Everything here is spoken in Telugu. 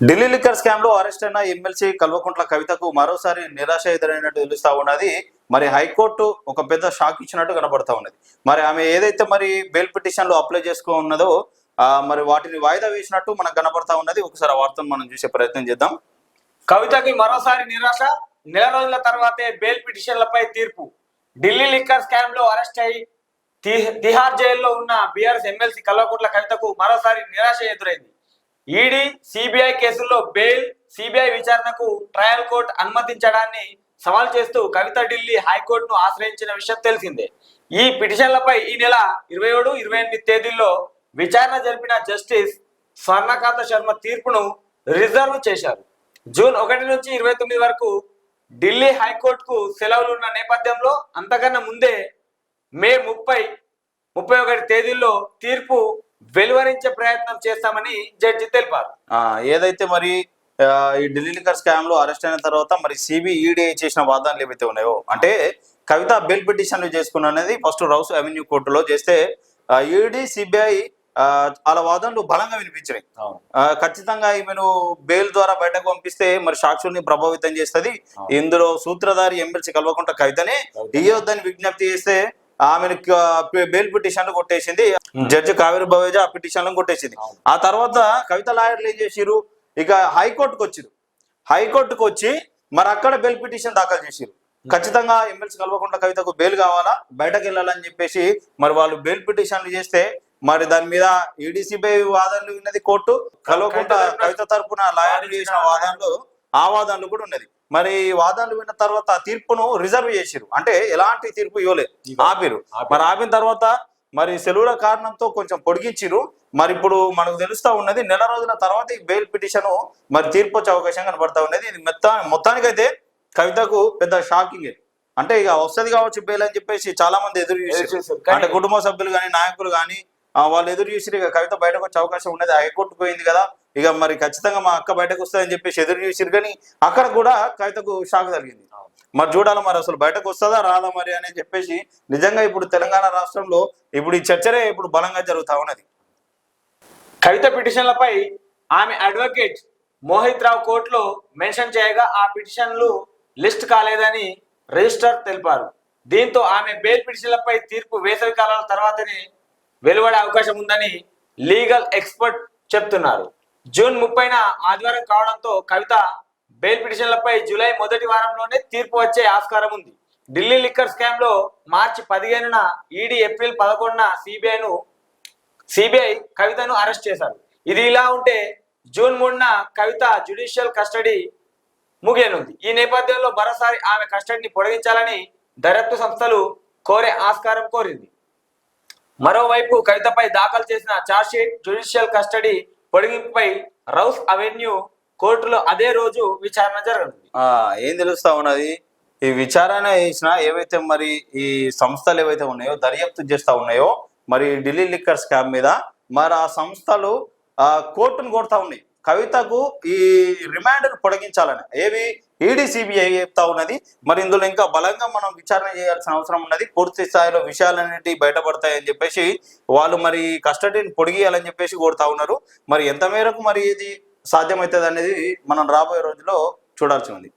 ఢిల్లీ లిక్కర్ స్కామ్లో అరెస్ట్ అయిన ఎమ్మెల్సీ కల్వకుంట్ల కవితకు మరోసారి నిరాశ ఎదురైనట్టు తెలుస్తా ఉన్నది. మరి హైకోర్టు ఒక పెద్ద షాక్ ఇచ్చినట్టు కనబడతా ఉన్నది. మరి ఆమె ఏదైతే మరి బెయిల్ పిటిషన్లో అప్లై చేసుకో ఉన్నదో ఆ, మరి వాటిని వాయిదా వేసినట్టు మనకు కనబడతా ఉన్నది. ఒకసారి ఆ వార్తను మనం చూసే ప్రయత్నం చేద్దాం. కవితకి మరోసారి నిరాశ. నెల రోజుల తర్వాతే బెయిల్ పిటిషన్లపై తీర్పు. ఢిల్లీ లిక్కర్ స్కామ్లో అరెస్ట్ అయి తిహార్ జైల్లో ఉన్న బీఆర్ఎస్ ఎమ్మెల్సీ కల్వకుంట్ల కవితకు మరోసారి నిరాశ ఎదురైంది. ఈడీ సిబిఐ కేసుల్లో బెయిల్ సిబిఐ విచారణకు ట్రయల్ కోర్టు అనుమతించడాన్ని సవాల్ చేస్తూ కవిత ఢిల్లీ హైకోర్టును ఆశ్రయించిన విషయం తెలిసిందే. ఈ పిటిషన్లపై ఈ నెల ఇరవై ఏడు ఇరవై ఎనిమిది తేదీల్లో విచారణ జరిపిన జస్టిస్ స్వర్ణకాంత శర్మ తీర్పును రిజర్వ్ చేశారు. జూన్ ఒకటి నుంచి ఇరవై తొమ్మిది వరకు ఢిల్లీ హైకోర్టుకు సెలవులు ఉన్న నేపథ్యంలో అంతకన్నా ముందే మే ముప్పై ముప్పై ఒకటి తేదీల్లో తీర్పు వెలువరించే ప్రయత్నం చేస్తామని జడ్జి తెలిపారు. ఏదైతే మరి ఈ ఢిల్లీ లిక్కర్ స్కామ్లో అరెస్ట్ అయిన తర్వాత మరి సిబి ఈడీ చేసిన వాదనలు ఏవైతే ఉన్నాయో అంటే కవిత బెయిల్ పిటిషన్లు చేసుకున్న అనేది ఫస్ట్ రౌస్ అవెన్యూ కోర్టులో చేస్తే ఈడీ సిబిఐ వాళ్ళ వాదనలు బలంగా వినిపించినాయి. ఖచ్చితంగా ఈమెను బెయిల్ ద్వారా బయటకు పంపిస్తే మరి సాక్షుల్ని ప్రభావితం చేస్తది. ఇందులో సూత్రధారి ఎమ్మెల్సీ కల్వకుంట కవితనే ఇయ్యొద్దని విజ్ఞప్తి చేస్తే ఆమెను బెయిల్ పిటిషన్లు కొట్టేసింది. జడ్జి కావేరి బవేజా ఆ పిటిషన్లను కొట్టేసింది ఆ తర్వాత కవిత లాయర్లు ఏం చేసిరు ఇక హైకోర్టుకు వచ్చిరు హైకోర్టుకు వచ్చి మరి అక్కడ బెయిల్ పిటిషన్ దాఖలు చేసిరు ఖచ్చితంగా ఎమ్మెల్సీ కల్వకుంట కవితకు బెయిల్ కావాలా? బయటకు వెళ్ళాలని చెప్పేసి మరి వాళ్ళు బెయిల్ పిటిషన్లు చేస్తే మరి దాని మీద ఈడీసీపై వాదనలు విన్నది కోర్టు. కల్వకుంట కవిత తరపున లాయర్లు చేసిన వాదనలు ఆ వాదనలు కూడా ఉన్నది. మరి ఈ వాదనలు విన్న తర్వాత ఆ తీర్పును రిజర్వ్ చేసిరు అంటే ఎలాంటి తీర్పు ఇవ్వలేదు ఆపిరు మరి ఆపిన తర్వాత మరి సెలవుల కారణంతో కొంచెం పొడిగించిరు మరి ఇప్పుడు మనకు తెలుస్తా ఉన్నది నెల రోజుల తర్వాత ఈ బెయిల్ పిటిషన్ మరి తీర్పు వచ్చే అవకాశం కనబడతా ఉన్నది. ఇది మొత్తం మొత్తానికైతే కవితకు పెద్ద షాకింగ్. అంటే ఇక వస్తది కావచ్చు బెయిల్ అని చెప్పేసి చాలా మంది ఎదురు చూసారు అంటే కుటుంబ సభ్యులు కానీ నాయకులు కానీ వాళ్ళు ఎదురు చూసి ఇక కవిత బయటకు వచ్చే అవకాశం ఉన్నది. హైకోర్టు పోయింది కదా. ఇక మరి ఖచ్చితంగా మా అక్క బయటకు వస్తుందని చెప్పేసి ఎదురు చూసిరు కానీ అక్కడ కూడా కవితకు షాక్ జరిగింది మరి చూడాలి మరి అసలు బయటకు వస్తుందా రాదా మరి అని చెప్పేసి నిజంగా ఇప్పుడు తెలంగాణ రాష్ట్రంలో ఇప్పుడు ఈ చర్చరే ఇప్పుడు బలంగా జరుగుతా ఉన్నది. కవిత పిటిషన్లపై ఆమె అడ్వకేట్ మోహిత్ రావు కోర్టులో మెన్షన్ చేయగా ఆ పిటిషన్లు లిస్ట్ కాలేదని రిజిస్టర్ తెలిపారు. దీంతో ఆమె బెయిల్ పిటిషన్లపై తీర్పు వేసవి కాలాల తర్వాతనే వెలువడే అవకాశం ఉందని లీగల్ ఎక్స్పర్ట్ చెప్తున్నారు. జూన్ ముప్పైన ఆదివారం కావడంతో కవిత బెయిల్ పిటిషన్లపై జూలై మొదటి వారంలోనే తీర్పు వచ్చే ఆస్కారం ఉంది. ఢిల్లీ లిక్కర్ స్కామ్లో మార్చి పదిహేనున ఈడీ ఏప్రిల్ పదకొండున సిబిఐను సిబిఐ కవితను అరెస్ట్ చేశారు. ఇది ఇలా ఉంటే జూన్ మూడున కవిత జ్యుడిషియల్ కస్టడీ ముగియనుంది. ఈ నేపథ్యంలో మరోసారి ఆమె కస్టడీని పొడిగించాలని దర్యాప్తు సంస్థలు కోరే ఆస్కారం కోరింది. మరోవైపు కవితపై దాఖలు చేసిన ఛార్జ్షీట్ జ్యుడిషియల్ కస్టడీ పొడిగింపుపై రౌస్ అవెన్యూ కోర్టులో అదే రోజు విచారణ జరగనుంది. ఏం తెలుస్తా ఉన్నది? ఈ విచారణ చేసిన ఏవైతే మరి ఈ సంస్థలు ఏవైతే ఉన్నాయో దర్యాప్తు చేస్తా ఉన్నాయో మరి ఢిల్లీ లిక్కర్ స్కామ్ మీద మరి ఆ సంస్థలు కోర్టును కొడతా ఉన్నాయి. కవితకు ఈ రిమాండ్ పొడిగించాలని. ఏవి? ఈడీ సిబిఐ చెప్తా ఉన్నది. మరి ఇందులో ఇంకా బలంగా మనం విచారణ చేయాల్సిన అవసరం ఉన్నది. పూర్తి స్థాయిలో విషయాలన్నిటి బయటపడతాయని చెప్పేసి వాళ్ళు మరి కస్టడీని పొడిగియాలని చెప్పేసి కోరుతా ఉన్నారు. మరి ఎంత మేరకు మరి ఇది సాధ్యమవుతుంది అనేది మనం రాబోయే రోజుల్లో చూడాల్సి ఉంది.